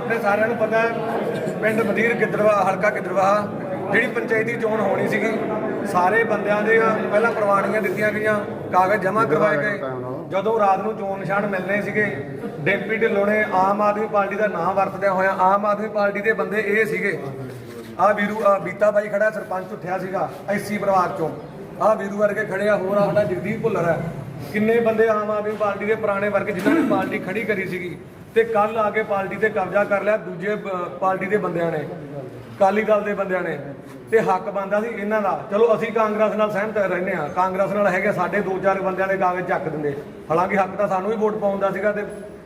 ਆਪਣੇ ਸਾਰਿਆਂ ਨੂੰ ਪਤਾ ਹੈ, ਪਿੰਡ ਮਦੀਰ ਗਿੱਦੜਵਾ ਹਲਕਾ ਗਿੱਦੜਵਾ ਜਿਹੜੀ ਪੰਚਾਇਤੀ ਚੋਣ ਹੋਣੀ ਸੀਗੀ, ਸਾਰੇ ਬੰਦਿਆਂ ਦੇ ਪਹਿਲਾਂ ਪ੍ਰਵਾਨਗੀਆਂ ਦਿੱਤੀਆਂ ਗਈਆਂ, ਕਾਗਜ਼ ਜਮ੍ਹਾਂ ਕਰਵਾਏ ਗਏ। ਜਦੋਂ ਰਾਤ ਨੂੰ ਚੋਣ ਨਿਸ਼ਾਨ ਮਿਲਣੇ ਸੀਗੇ ਡੈਂਪੀ ਢਿੱਲੋਂ ਨੇ ਆਮ ਆਦਮੀ ਪਾਰਟੀ ਦਾ ਨਾਮ ਵਰਤਦਿਆਂ ਹੋਇਆ ਆਮ ਆਦਮੀ ਪਾਰਟੀ ਦੇ ਬੰਦੇ ਇਹ ਸੀਗੇ। ਆ ਵੀਰੂ ਆਹ ਬੀਤਾ ਬਾਈ ਖੜਾ, ਸਰਪੰਚ ਉੱਠਿਆ ਸੀਗਾ ਐਸੀ ਪਰਿਵਾਰ ਚੋਂ। ਆ ਵੀਰੂ ਵਰਗੇ ਖੜੇ ਆ, ਹੋਰ ਆ ਸਾਡਾ ਜਗਦੀਪ ਭੁੱਲਰ ਹੈ। ਕਿੰਨੇ ਬੰਦੇ ਆਮ ਆਦਮੀ ਪਾਰਟੀ ਦੇ ਪੁਰਾਣੇ ਵਰਗੇ ਜਿਨ੍ਹਾਂ ਨੇ ਪਾਰਟੀ ਖੜੀ ਕਰੀ ਸੀਗੀ। ਤੇ ਕੱਲ ਆ ਕੇ ਪਾਰਟੀ ਤੇ ਕਬਜ਼ਾ ਕਰ ਲਿਆ ਦੂਜੇ ਪਾਰਟੀ ਦੇ ਬੰਦਿਆਂ ਨੇ ਕਾਲੀ ਦਲ ਦੇ ਬੰਦਿਆਂ ਨੇ ਤੇ ਹੱਕ ਬੰਦਾ ਸੀ ਇਹਨਾਂ ਦਾ। ਚਲੋ ਅਸੀਂ ਕਾਂਗਰਸ ਨਾਲ ਸਹਿਮਤ ਰਹਿੰਦੇ ਆ ਕਾਂਗਰਸ ਨਾਲ ਹੈਗੇ ਸਾਡੇ ਦੋ ਚਾਰ ਬੰਦਿਆਂ ਦੇ ਕਾਗਜ਼ ਚੱਕ ਦਿੰਦੇ। ਹਾਲਾਂਕਿ ਹੱਕ ਤਾਂ ਸਾਨੂੰ ਵੀ ਵੋਟ ਪਾਉਣ ਦਾ ਸੀਗਾ ਤੇ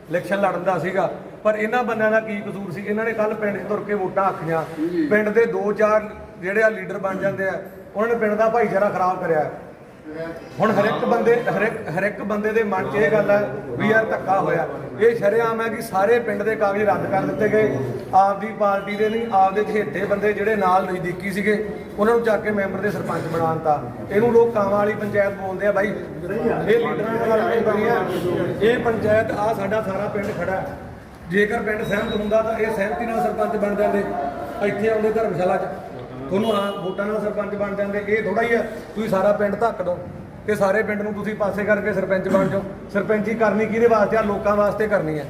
ਇਲੈਕਸ਼ਨ ਲੜਨ ਦਾ ਸੀਗਾ। ਪਰ ਇਹਨਾਂ ਬੰਦਿਆਂ ਦਾ ਕੀ ਕਸੂਰ ਸੀ? ਇਹਨਾਂ ਨੇ ਕੱਲ ਪਿੰਡ 'ਚ ਤੁਰ ਕੇ ਵੋਟਾਂ ਆਖੀਆਂ। ਪਿੰਡ ਦੇ ਦੋ ਚਾਰ ਜਿਹੜੇ ਆ ਲੀਡਰ ਬਣ ਜਾਂਦੇ ਆ ਉਹਨਾਂ ਨੇ ਪਿੰਡ ਦਾ ਭਾਈਚਾਰਾ ਖਰਾਬ ਕਰਿਆ। ਹੁਣ ਹਰ ਇੱਕ ਬੰਦੇ ਹਰ ਇੱਕ ਹਰ ਇੱਕ ਬੰਦੇ ਦੇ ਮਨ 'ਚ ਇਹ ਗੱਲ ਹੈ ਵੀ ਯਾਰ ਧੱਕਾ ਹੋਇਆ। ਇਹ ਸ਼ਰੇਆਮ ਹੈ ਕਿ ਸਾਰੇ ਪਿੰਡ ਦੇ ਕਾਗਜ਼ ਰੱਦ ਕਰ ਦਿੱਤੇ ਗਏ। ਆਪਦੀ ਪਾਰਟੀ ਦੇ ਨਹੀਂ, ਆਪਦੇ ਛੇਟੇ ਬੰਦੇ ਜਿਹੜੇ ਨਾਲ ਨਜ਼ਦੀਕੀ ਸੀਗੇ, ਉਹਨਾਂ ਨੂੰ ਚੱਕ ਕੇ ਮੈਂਬਰ ਦੇ ਸਰਪੰਚ ਬਣਾਉਣਤਾ ਇਹਨੂੰ ਲੋਕ ਕਾਵਾਂ ਵਾਲੀ ਪੰਚਾਇਤ ਬੋਲਦੇ ਆ ਬਾਈ। ਇਹ ਲੀਡਰਾਂ ਨਾਲ ਗੱਲ ਬਣੀ ਆ। ਇਹ ਪੰਚਾਇਤ ਆ ਸਾਡਾ ਸਾਰਾ ਪਿੰਡ ਖੜਾ ਜੇਕਰ ਪਿੰਡ ਸਹਿਮਤ ਹੁੰਦਾ ਤਾਂ ਇਹ ਸਹਿਮਤੀ ਨਾਲ ਸਰਪੰਚ ਬਣ ਜਾਂਦੇ। ਇੱਥੇ ਆਉਂਦੇ ਧਰਮਸ਼ਾਲਾ 'ਚ। ਤੁਹਾਨੂੰ ਆ ਵੋਟਾਂ ਨਾਲ ਸਰਪੰਚ ਬਣ ਜਾਂਦੇ, ਇਹ ਥੋੜਾ ਹੀ ਆ। ਤੁਸੀਂ ਸਾਰਾ ਪਿੰਡ ਧੱਕ ਦੋ ਤੇ ਸਾਰੇ ਪਿੰਡ ਨੂੰ ਤੁਸੀਂ ਪਾਸੇ ਕਰਕੇ ਸਰਪੰਚ ਬਣ ਜਾਓ। ਸਰਪੰਚੀ ਕਰਨੀ ਕਿਹਦੇ ਵਾਸਤੇ ਆ? ਲੋਕਾਂ ਵਾਸਤੇ ਕਰਨੀ ਹੈ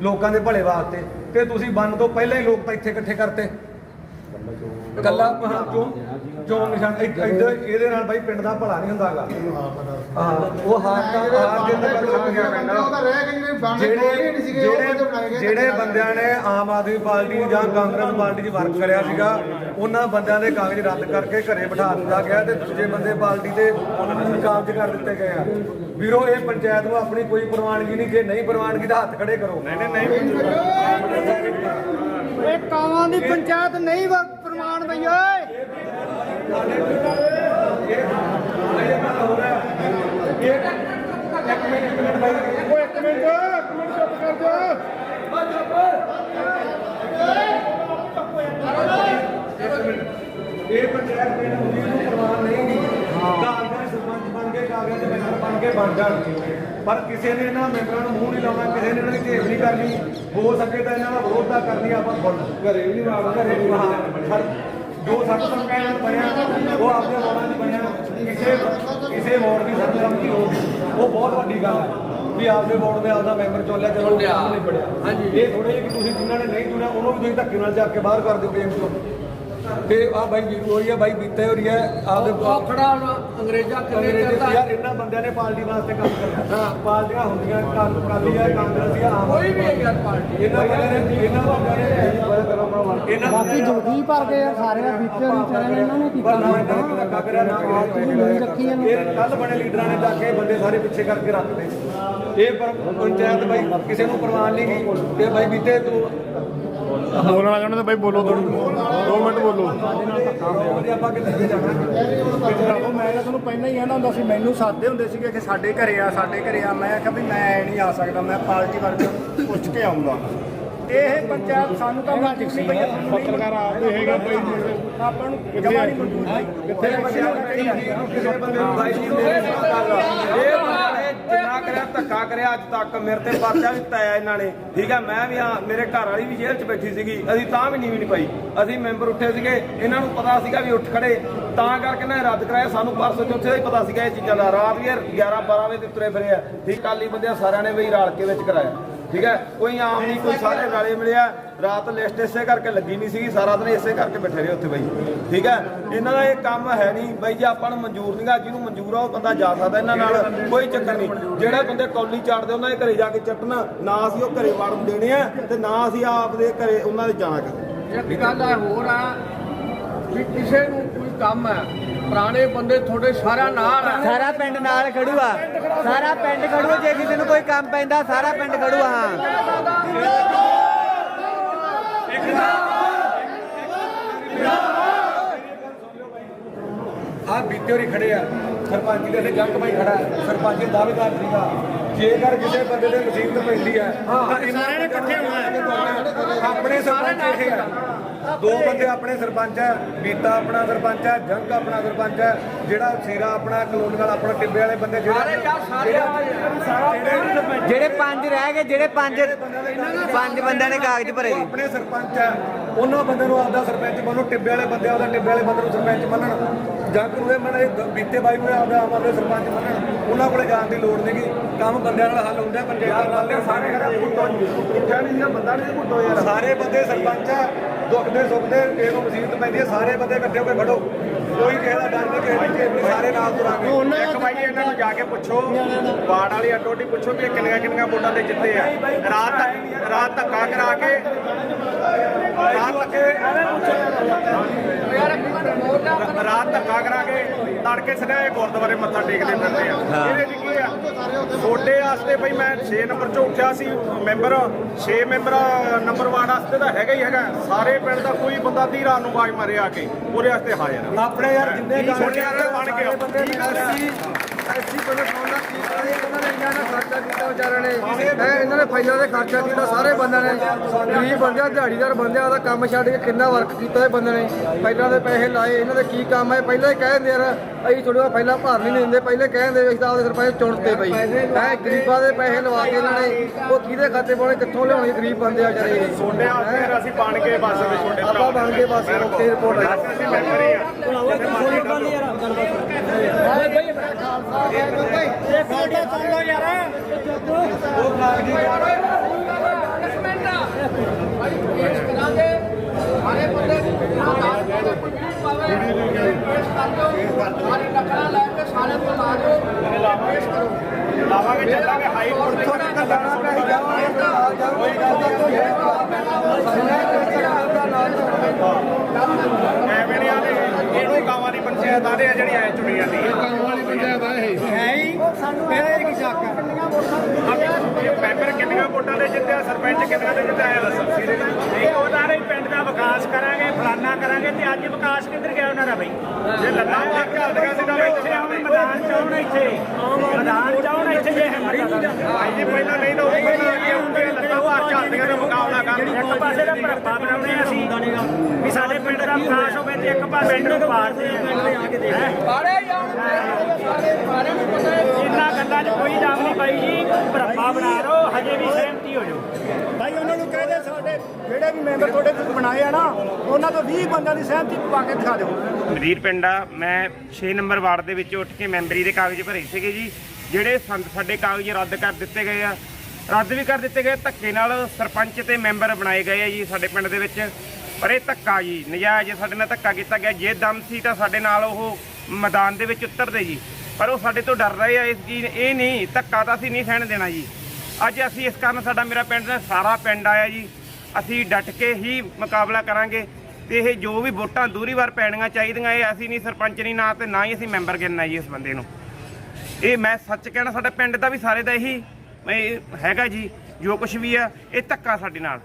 ਲੋਕਾਂ ਦੇ ਭਲੇ ਵਾਸਤੇ। ਤੇ ਤੁਸੀਂ ਬਣ ਤੋਂ ਪਹਿਲਾਂ ਹੀ ਲੋਕ ਤਾਂ ਇੱਥੇ ਇਕੱਠੇ ਕਰਤੇ। ਕੱਲਾ ਚੋਂ ਚੋਣ ਨਿਸ਼ਾਨ ਇੱਧ- ਇੱਧਰ ਇਹਦੇ ਨਾਲ ਬਾਈ ਪਿੰਡ ਦਾ ਭਲਾ ਨਹੀਂ ਹੁੰਦਾਗਾ। ਹਾਂ ਉਹ ਹਾਰ ਦਾ ਹਾਰ ਦਾ ਲੱਗ ਗਿਆ ਪਿੰਡ ਜਿਹੜੇ ਜਿਹੜੇ ਨਹੀਂ ਬੰਦਿਆਂ ਨੇ ਆਮ ਆਦਮੀ ਪਾਰਟੀ ਜਾਂ ਕਾਂਗਰਸ ਪਾਰਟੀ 'ਚ ਵਰਕ ਕਰਿਆ ਸੀਗਾ ਉਹਨਾਂ ਬੰਦਿਆਂ ਦੇ ਕਾਗਜ਼ ਰੱਦ ਕਰਕੇ ਘਰੇ ਬਿਠਾ ਦਿੱਤਾ ਗਿਆ ਤੇ ਦੂਜੇ ਬੰਦੇ ਪਾਰਟੀ ਦੇ ਕਾਗਜ਼ ਕਰ ਦਿੱਤੇ ਗਏ ਆ। ਵੀਰੋ ਇਹ ਪੰਚਾਇਤ ਨੂੰ ਆਪਣੀ ਕੋਈ ਪ੍ਰਵਾਨਗੀ ਨਹੀਂ ਜੇ ਨਹੀਂ ਪ੍ਰਵਾਨਗੀ ਤਾਂ ਹੱਥ ਖੜੇ ਕਰੋ। ਨਹੀਂ ਨਹੀਂ ਇਹ ਕਾਵਾਂ ਦੀ ਪੰਚਾਇਤ ਨਹੀਂ ਵਾ ਪ੍ਰਮਾਣ ਬਈ ਓਏ ਇੱਕ ਮਿੰਟ ਇੱਕ ਮਿੰਟ ਬਾਈ ਓਏ ਇੱਕ ਮਿੰਟ ਇੱਕ ਮਿੰਟ ਚੁੱਪ ਕਰ ਜਾ ਇਹ ਪੰਚਾਇਤ ਪਿੰਡ ਮੁਦੀਰ ਨੂੰ ਪ੍ਰਵਾਨ ਨਹੀਂ ਗੀ ਕਾਂਗਰਸ ਸਰਪੰਚ ਬਣ ਕੇ ਕਾਗਜ਼ ਦੇ ਮੈਂਬਰ ਬਣ ਕੇ ਬਣ ਜਾਣ। ਪਰ ਕਿਸੇ ਨੇ ਇਹਨਾਂ ਮੈਂਬਰਾਂ ਨੂੰ ਮੂੰਹ ਨਹੀਂ ਲਾਉਣਾ ਕਿਸੇ ਨੇ ਇਹਨਾਂ ਦੀ ਝੇਪ ਨਹੀਂ ਕਰਨੀ। ਹੋ ਸਕੇ ਤਾਂ ਇਹਨਾਂ ਦਾ ਵਿਰੋਧ ਤਾਂ ਕਰਨੀ ਆਪਾਂ ਫੁੱਲ ਘਰੇ ਵੀ ਨਹੀਂ ਮਾਰ ਘਰੇ ਵੀ ਹਾਂ ਜੋ ਸੱਤ ਸੰਕਾਂ ਨਾਲ ਬਣਿਆ ਉਹ ਆਪਦੇ ਮੋੜਾਂ 'ਚ ਬਣਿਆ ਕਿਸੇ ਕਿਸੇ ਮੋੜ ਦੀ ਸਰਬਸੰਮਤੀ ਹੋ ਗਈ ਉਹ ਬਹੁਤ ਵੱਡੀ ਗੱਲ ਹੈ ਵੀ ਆਪਦੇ ਮੋੜ ਦੇ ਆਪਦਾ ਮੈਂਬਰ ਚੋਲਿਆ ਚਲੋ ਨਹੀਂ ਪੜਿਆ। ਹਾਂਜੀ। ਇਹ ਥੋੜੇ ਜਿਹੇ ਕਿ ਤੁਸੀਂ ਜਿਨ੍ਹਾਂ ਨੇ ਨਹੀਂ ਚੁਣਿਆ ਉਹਨੂੰ ਵੀ ਤੁਸੀਂ ਧੱਕੇ ਨਾਲ ਜਾ ਕੇ ਬਾਹਰ ਕਰ ਦਿਓ ਗੇਮ ਤੋਂ। ਤੇ ਆ ਬਾਈ ਵੀਰੂ ਹੋਈ ਹੈ ਬਾਈ ਬੀਤੇ ਹੋ ਰਹੀ ਹੈ ਆਪਦੇ ਖੜਾ ਹੁਣ ਅੰਗਰੇਜ਼ਾਂ ਕਿੰਨੇ ਕਰਦਾ? ਬੰਦਿਆਂ ਨੇ ਪਾਰਟੀ ਵਾਸਤੇ ਕੰਮ ਕਰਿਆ ਹਾਂ ਪਾਰਟੀਆਂ ਹੁੰਦੀਆਂ ਕਾਲ- ਕਾਲੀ ਆ ਕਾਂਗਰਸੀ ਆਮ ਕੋਈ ਵੀ ਹੈ ਯਾਰ ਪਾਰਟੀ। ਇਹਨਾਂ ਬੰਦਿਆਂ ਨੇ ਇਹਨਾਂ ਬੰਦਿਆਂ ਨੇ ਇਹਨਾਂ ਬਾਕੀ ਜੋਗੀ ਭਰ ਗਏ ਆ ਸਾਰੇ ਦਾ ਵਿੱਚ ਵਿਚਾਰੇ ਨੇ ਇਹਨਾਂ ਨੇ ਕੀਤਾ ਨਾ ਨੇ ਧੱਕਾ ਕਰਿਆ ਨਾ ਤੁਸੀਂ ਨਹੀਂ ਰੱਖੀ ਇਹਨੂੰ। ਇਹ ਕੱਲ ਬਣੇ ਲੀਡਰਾਂ ਨੇ ਜਾ ਕੇ ਬੰਦੇ ਸਾਰੇ ਪਿੱਛੇ ਕਰਕੇ ਰੱਖਦੇ ਇਹ ਪਰ ਪੰਚਾਇਤ ਬਾਈ ਕਿਸੇ ਨੂੰ ਪ੍ਰਵਾਨ ਨਹੀਂ ਗਈ। ਤੇ ਬਾਈ ਬੀਤੇ ਤੂੰ ਬੋਲਣਾ ਚਾਹੁੰਦੇ ਤਾਂ ਬਾਈ ਬੋਲੋ ਦੋ ਦੋ ਮਿੰਟ ਬੋਲੋ। ਉਹਦੇ ਆਪਾਂ ਕਿੱਥੇ ਜਾਣਾ ਉਹ ਮੈਂ ਤਾਂ ਤੁਹਾਨੂੰ ਪਹਿਲਾਂ ਹੀ ਕਹਿੰਦਾ ਹੁੰਦਾ ਸੀ ਮੈਨੂੰ ਸਾਦੇ ਹੁੰਦੇ ਸੀਗੇ ਕਿ ਸਾਡੇ ਘਰੇ ਆ ਸਾਡੇ ਘਰੇ ਆ। ਮੈਂ ਕਿਹਾ ਵੀ ਮੈਂ ਨਹੀਂ ਆ ਸਕਦਾ ਮੈਂ ਪਾਰਟੀ ਵਰਗ ਪੁੱਛ ਕੇ ਆਉਂਗਾ ਇਹ ਪੰਚਾਇਤ ਸਾਨੂੰ ਤਾਂ ਮਨਜ਼ੂਰ ਸੀ ਭਈਆ ਪੱਤਰਕਾਰ ਆਪਦੇ ਹੈਗਾ ਬਾਈ ਆਪਾਂ ਨੂੰ ਜਮਾ ਨਹੀਂ ਮਨਜ਼ੂਰ ਬਾਈ ਕਿੱਥੇ ਕਿਸੇ ਬੰਦੇ ਨੂੰ ਬਾਈ ਨਹੀਂ ਮੇਰੇ ਨਾਲ ਇਹ ਕਰਿਆ, ਧੱਕਾ ਕਰਿਆ, ਅੱਜ ਤੱਕ ਮੇਰੇ ਤੇ ਪਰਚਾ ਵੀ ਤਾਇਆ ਇਹਨਾਂ ਨੇ। ਠੀਕ ਹੈ ਮੈਂ ਵੀ ਆ, ਮੇਰੇ ਘਰ ਵਾਲੀ ਵੀ ਜੇਲ੍ਹ 'ਚ ਬੈਠੀ ਸੀਗੀ। ਅਸੀਂ ਤਾਂ ਵੀ ਨੀਵੀਂ ਨਹੀਂ ਪਾਈ। ਅਸੀਂ ਮੈਂਬਰ ਉੱਠੇ ਸੀਗੇ, ਇਹਨਾਂ ਨੂੰ ਪਤਾ ਸੀਗਾ ਵੀ ਉੱਠ ਖੜੇ। ਤਾਂ ਕਰਕੇ ਨਾ ਇਹ ਰੱਦ ਕਰਾਇਆ, ਸਾਨੂੰ ਪਰਸੋਂ ਚੌਥੇ ਦਾ ਹੀ ਪਤਾ ਸੀਗਾ ਇਹ ਚੀਜ਼ਾਂ ਦਾ। ਰਾਤ ਵੀ ਇਹ 11 12 ਵਜੇ ਤੇ ਤੁਰੇ ਫਿਰੇ ਆ। ਠੀਕ ਕਾਲੀ ਬੰਦਿਆਂ ਸਾਰਿਆਂ ਨੇ ਵੀ ਰਲ ਕੇ ਵਿੱਚ ਕਰਾਇਆ। ਠੀਕ ਹੈ? ਕੋਈ ਆਮ ਨਹੀਂ, ਕੋਈ ਸਾਰੇ ਰਲੇ ਮਿਲਿਆ ਰਾਤ ਲਿਸਟ ਇਸੇ ਕਰਕੇ ਲੱਗੀ ਨਹੀਂ ਸੀਗੀ, ਸਾਰਾ ਦਿਨ ਇਸੇ ਕਰਕੇ ਬੈਠੇ ਰਹੇ ਉੱਥੇ ਬਈ। ਠੀਕ ਹੈ? ਇਹਨਾਂ ਦਾ ਇਹ ਕੰਮ ਹੈ ਨਹੀਂ। ਬਾਈ ਜੇ, ਆਪਾਂ ਨੂੰ ਮਨਜ਼ੂਰ ਨਹੀਂਗਾ ਜਿਹਨੂੰ ਮਨਜ਼ੂਰ ਆ, ਉਹ ਬੰਦਾ ਜਾ ਸਕਦਾ ਇਹਨਾਂ ਨਾਲ, ਕੋਈ ਚੱਕਰ ਨਹੀਂ। ਜਿਹੜੇ ਬੰਦੇ ਕੌਲੀ ਚਾੜਦੇ, ਉਹਨਾਂ ਦੇ ਘਰੇ ਜਾ ਕੇ ਚੱਟਣਾ, ਨਾ ਅਸੀਂ ਉਹ ਘਰੇ ਵੜਨ ਦੇਣੇ ਆ, ਤੇ ਨਾ ਅਸੀਂ ਆਪ ਦੇ ਘਰੇ ਉਹਨਾਂ ਦੇ ਜਾਣਾ ਕਦੇ ਇੱਕ ਗੱਲ ਹੋਰ ਆ, ਵੀ ਕਿਸੇ ਨੂੰ ਕੋਈ ਕੰਮ ਹੈ ਪੁਰਾਣੇ ਬੰਦੇ ਤੁਹਾਡੇ ਸਾਰਿਆਂ ਨਾਲ ਆ। ਸਾਰਾ ਪਿੰਡ ਨਾਲ ਖੜੂਆ ਸਾਰਾ ਪਿੰਡ ਖੜੂਆ ਜੇ ਕਿਸੇ ਨੂੰ ਕੋਈ ਕੰਮ ਪੈਂਦਾ ਸਾਰਾ ਪਿੰਡ ਖੜੂਆ ਹਾਂ ਆ ਬੀਤੇ ਹੋਰੀ ਖੜੇ ਆ। ਸਰਪੰਚ ਦੇ ਇੱਥੇ ਜੰਗ ਭਾਈ ਖੜਾ ਸਰਪੰਚ ਦੇ ਦਾਅਵੇਦਾਰ ਸੀਗਾ ਜੇਕਰ ਕਿਸੇ ਬੰਦੇ ਦੇ ਮੁਸੀਬਤ ਪੈਂਦੀ ਹੈ ਤਾਂ ਇਹਨਾਂ ਨੇ ਇਕੱਠੇ ਆਪਣੇ ਸਰਪੰਚ ਇਹ ਹੈ ਦੋ ਬੰਦੇ ਆਪਣੇ ਸਰਪੰਚ ਹੈ ਬੀਤਾ ਆਪਣਾ ਸਰਪੰਚ ਹੈ ਜੰਗ ਆਪਣਾ ਸਰਪੰਚ ਹੈ ਜਿਹੜਾ ਸੀਰਾ ਆਪਣਾ ਕਲੋਨੀ ਵਾਲਾ ਆਪਣਾ ਟਿੱਬੇ ਵਾਲੇ ਬੰਦੇ ਜਿਹੜੇ। ਜਿਹੜੇ ਪੰਜ ਰਹਿ ਗਏ ਜਿਹੜੇ ਪੰਜ ਪੰਜ ਬੰਦਿਆਂ ਨੇ ਕਾਗਜ਼ ਭਰੇ ਆਪਣੇ ਸਰਪੰਚ ਹੈ ਉਹਨਾਂ ਬੰਦੇ ਨੂੰ ਆਪਦਾ ਸਰਪੰਚ ਮੰਨੋ ਟਿੱਬੇ ਵਾਲੇ ਬੰਦੇ ਆਪਦਾ ਟਿੱਬੇ ਵਾਲੇ ਬੰਦੇ ਨੂੰ ਸਰਪੰਚ ਮੰਨਣ। ਜਾਂ ਕੋਈ ਇਹ ਮਨੇ ਬੀਤੇ ਬਾਈ ਨੂੰ ਆਪਦਾ ਆਮ ਆਦਮੀ ਸਰਪੰਚ ਮੰਨਣ। ਉਹਨਾਂ ਕੋਲੇ ਜਾਣ ਦੀ ਲੋੜ ਨਹੀਂਗੀ ਕੰਮ ਬੰਦਿਆਂ ਨਾਲ ਹੱਲ ਹੁੰਦਾ ਪੰਚਾਇਤਾਂ ਨਾਲ ਸਾਰੇ ਉੱਠਿਆ ਨਹੀਂ ਬੰਦਾ ਨਹੀਂ ਭੁੱਟੋ ਯਾਰ। ਸਾਰੇ ਬੰਦੇ ਸਰਪੰਚ ਆ ਦੁੱਖ ਦੇ ਸੁੱਖ ਦੇ ਕਿਸੇ ਨੂੰ ਮੁਸੀਬਤ ਪੈਂਦੀ ਹੈ ਸਾਰੇ ਬੰਦੇ ਇਕੱਠੇ ਹੋ ਕੇ ਖੜੋ। ਕੋਈ ਕਿਸੇ ਦਾ ਡਰ ਨਹੀਂ ਕਿਸੇ ਦੀ ਚੇਪ ਨਹੀਂ ਸਾਰੇ ਨਾਲ ਤੁਰਾਂਗੇ ਇੱਕ ਵਾਰੀ ਇਹਨਾਂ ਨੂੰ ਜਾ ਕੇ ਪੁੱਛੋ ਵਾਰਡ ਵਾਲੀ ਅਟੋਟੀ ਪੁੱਛੋ ਇਹ ਕਿੰਨੀਆਂ ਕਿੰਨੀਆਂ ਵੋਟਾਂ ਤੇ ਜਿੱਤੇ ਆ। ਰਾਤ ਤੱਕ ਰਾਤ ਧੱਕਾ ਕਰਾ ਕੇ ਰਾਤ ਧੱਕੇ ਯਾਰ ਇੱਕ ਮਿੰਟ ਮੋੜ ਲਿਆ ਕਰੋ। ਰਾਤ ਧੱਕਾ ਕਰਾ ਕੇ ਤੜਕੇ ਸਦਾ ਇਹ ਗੁਰਦੁਆਰੇ ਮੱਥਾ ਟੇਕਦੇ ਫਿਰਦੇ ਆ। ਇਹਦੇ ਚ ਕੀ ਆ? ਛੋਡੇ ਵਾਸਤੇ ਬਈ ਮੈਂ 6 ਨੰਬਰ ਚੋਂ ਉੱਠਿਆ ਸੀ ਮੈਂਬਰ 6 ਮੈਂਬਰ ਨੰਬਰ ਵਾਰਡ ਵਾਸਤੇ ਤਾਂ ਹੈਗਾ ਹੀ ਹੈਗਾ। ਸਾਰੇ ਪਿੰਡ ਦਾ ਕੋਈ ਬੰਦਾ ਧੀ ਰਾਤ ਨੂੰ ਆਵਾਜ਼ ਮਾਰੇ ਆ ਕੇ ਉਹਦੇ ਵਾਸਤੇ ਹਾਜ਼ਰ ਆ। ਆਪਣੇ ਯਾਰ ਜਿੰਨੇ ਛੋਟੇ ਵਾਲੇ ਬਣ ਕੇ। ਐਸੀ ਕੋਲੇ ਫੋਨ ਦਾ ਕੀ ਕਰੇ ਉਹਨਾਂ ਨੇ ਇਹਨਾਂ ਨੇ ਖਰਚਾ ਕੀਤਾ ਵਿਚਾਰਿਆਂ ਨੇ। ਹੈ ਇਹਨਾਂ ਨੇ ਫਾਈਲਾਂ ਦੇ ਖਰਚਾ ਕੀਤਾ ਸਾਰੇ ਬੰਦਿਆਂ ਨੇ। ਗਰੀਬ ਬੰਦਿਆਂ ਦਿਹਾੜੀਦਾਰ ਬੰਦਿਆਂ ਦਾ ਕੰਮ ਛੱਡ ਕੇ ਕਿੰਨਾ ਵਰਕ ਕੀਤਾ ਇਹ ਬੰਦੇ ਨੇ। ਫਾਈਲਾਂ ਦੇ ਪੈਸੇ ਲਾਏ ਇਹਨਾਂ ਦੇ ਕੀ ਕੰਮ ਹੈ ਪਹਿਲਾਂ ਹੀ ਕਹਿ ਦਿੰਦੇ ਯਾਰ ਅਸੀਂ ਥੋੜਾ ਫਾਈਲਾਂ ਭਰ ਨਹੀਂ ਦਿੰਦੇ ਪਹਿਲੇ ਕਹਿ ਦਿੰਦੇ ਅਸੀਂ ਤਾਂ ਆਪਦੇ ਸਰਪੰਚ ਚੁਣਤੇ ਬਈ। ਹੈ ਗਰੀਬਾਂ ਦੇ ਪੈਸੇ ਲਵਾ ਕੇ ਇਹਨਾਂ ਨੇ ਉਹ ਕਿਹਦੇ ਖਾਤੇ ਪਾਉਣੇ ਕਿੱਥੋਂ ਲਿਆਉਣੇ ਗਰੀਬ ਬੰਦੇ ਆ ਵਿਚਾਰੇ? ਅਸੀਂ ਬਣ ਕੇ ਬਸ ਵੀ ਛੋਡੇ ਆਪਾਂ ਬਣ ਕੇ ਬਸ ਓਕੇ ਰਿਪੋਰਟ ਆ ਅਸੀਂ ਮੈਂਬਰ ਹੀ ਆ ਸਾਰੇ ਬੰਦੇ ਸਾਰੇ ਟੱਕਰਾਂ ਲੈ ਕੇ ਸਾਰੇ ਤੋਂ ਲਾ ਦਿਓ ਪੇਸ਼ ਕਰੋ ਲਾਵਾਂਗੇ ਚੱਲਾਂਗੇ ਹਾਈ ਕੋਰਟ ਥੋੜਾ ਕੱਢਣਾ ਪੈ ਜਾਵਾਂਗੇ ਕੋਈ ਗੱਲ ਨਹੀਂ ਐਵੇਂ ਨਹੀਂ ਆਦੇ ਇਹਨੂੰ ਗਾਵਾਂ ਦੀ ਪੰਚਾਇਤ ਆਦੇ ਆ ਜਿਹੜੀ ਐ ਚੁਣੀ ਜਾਂਦੀ ਹੈ ਵਾਲੀ ਪੰਚਾਇਤ ਆ ਇਹ ਇਹ ਮੈਂਬਰ ਕਿੰਨੀਆਂ ਵੋਟਾਂ ਦੇ ਜਿੱਤਿਆ ਸਰਪੰਚ ਕਿੰਨੀਆਂ ਦੇ ਜਿੱਤਿਆ ਇਹ ਦੱਸੋ। ਨਹੀਂ ਉਹਨਾਂ ਨੇ ਪਿੰਡ ਦਾ ਵਿਕਾਸ ਕਰਾਂਗੇ ਫਲਾਨਾ ਕਰਾਂਗੇ ਤੇ ਅੱਜ ਵਿਕਾਸ ਕਿੱਧਰ ਗਿਆ ਉਹਨਾਂ ਦਾ ਬਈ? ਜੇ ਲੱਲਾ ਮਾਰ ਕੇ ਹੱਥ ਸੀ ਤਾਂ ਇੱਥੇ ਆਉਣ ਮੈਦਾਨ ਚ ਆਉਣ ਇੱਥੇ। ਮੈਦਾਨ ਚ ਆਉਣ ਇੱਥੇ ਜੇ ਹਿੰਮਤ ਆ ਭਾਈ ਜੀ ਪਹਿਲਾਂ ਨਹੀਂ ਤਾਂ ਉਹ ਪਹਿਲਾਂ ਅੱਗੇ ਹੁੰਦੇ ਲੱਲਾ ਮਾਰ ਝਾੜੀਆਂ ਦਾ ਮੁਕਾਬਲਾ ਕਰਨ ਇੱਕ ਪਾਸੇ ਦਾ ਭਰਪਾ ਬਣਾਉਣੇ ਆ ਅਸੀਂ ਵੀ ਸਾਡੇ ਪਿੰਡ ਦਾ ਵਿਕਾਸ ਹੋਵੇ ਤੇ ਇੱਕ ਪਾਸੇ ਪਿੰਡ ਨੂੰ ਪਾਰਦੇ ਆ ਬਾੜੇ ਜਾਣ ਸਾਰੇ ਸਾਰੇ ਨੂੰ ਪਤਾ ਹੈ ਇੰਨਾ ਗੱਲਾਂ 'ਚ ਕੋਈ ਜਾਮ ਨਹੀਂ ਪਾਈ ਜੀ ਭਰਪਾ ਬਣਾ ਲਓ ਹਜੇ ਵੀ ਸਹਿਮਤੀ ਹੋ ਜਾਓ ਭਾਈ ਉਹਨਾਂ ਨੂੰ ਕਹਦੇ ਸਾਡੇ ਜਿਹੜੇ ਵੀ ਮੈਂਬਰ ਤੁਹਾਡੇ ਤੁਸੀਂ ਬਣਾਏ ਆ ਨਾ, ਉਹਨਾਂ ਤੋਂ 20 ਬੰਦਿਆਂ ਦੀ ਸਹਿਮਤੀ ਪਾ ਕੇ ਦਿਖਾ ਦਿਓ। ਨਵੀਰ ਪਿੰਡ ਮੈਂ 6 ਨੰਬਰ ਵਾਰਡ ਦੇ ਵਿੱਚ ਉੱਠ ਕੇ ਮੈਂਬਰੀ ਦੇ ਕਾਗਜ਼ ਭਰੇ ਸੀਗੇ ਜੀ, ਜਿਹੜੇ ਸਾਡੇ ਕਾਗਜ਼ ਰੱਦ ਕਰ ਦਿੱਤੇ ਗਏ ਆ। ਰੱਦ ਵੀ ਕਰ ਦਿੱਤੇ ਗਏ, ਧੱਕੇ ਨਾਲ ਸਰਪੰਚ ਤੇ ਮੈਂਬਰ ਬਣਾਏ ਗਏ ਆ ਜੀ ਸਾਡੇ ਪਿੰਡ ਦੇ ਵਿੱਚ। ਪਰ ਇਹ ਧੱਕਾ ਜੀ, ਨਜਾਇਜ਼ ਸਾਡੇ ਨਾਲ ਧੱਕਾ ਕੀਤਾ ਗਿਆ, ਜੇ ਦਮ ਸੀ ਤਾਂ ਸਾਡੇ ਨਾਲ ਉਹ ਮੈਦਾਨ ਦੇ ਵਿੱਚ ਉਤਰਦੇ ਜੀ। ਪਰ ਉਹ ਸਾਡੇ ਤੋਂ ਡਰ ਰਹੇ ਆ, ਇਸ ਚੀਜ਼ ਇਹ ਨਹੀਂ, ਧੱਕਾ ਤਾਂ ਅਸੀਂ ਨਹੀਂ ਸਹਿਣ ਦੇਣਾ ਜੀ। ਅੱਜ ਅਸੀਂ ਇਸ ਕਾਰਨ ਸਾਡਾ ਮੇਰਾ ਪਿੰਡ, ਸਾਰਾ ਪਿੰਡ ਆਇਆ ਜੀ। ਅਸੀਂ ਡਟ ਕੇ ਹੀ ਮੁਕਾਬਲਾ ਕਰਾਂਗੇ ਤੇ ਇਹ ਜੋ ਵੀ ਵੋਟਾਂ ਦੂਰੀ ਵਾਰ ਪੈਣੀਆਂ ਚਾਹੀਦੀਆਂ, ਇਹ ਅਸੀਂ ਨਹੀਂ ਸਰਪੰਚ ਨਹੀਂ, ਨਾ ਤੇ ਨਾ ਹੀ ਅਸੀਂ ਮੈਂਬਰ ਗਿਣਨਾ ਜੀ ਇਸ ਬੰਦੇ ਨੂੰ। ਇਹ ਮੈਂ ਸੱਚ ਕਹਿਣਾ, ਸਾਡੇ ਪਿੰਡ ਦਾ ਵੀ ਸਾਰੇ ਦਾ ਇਹੀ ਇਹ ਹੈਗਾ ਜੀ, ਜੋ ਕੁਝ ਵੀ ਆ, ਇਹ ਧੱਕਾ ਸਾਡੇ ਨਾਲ।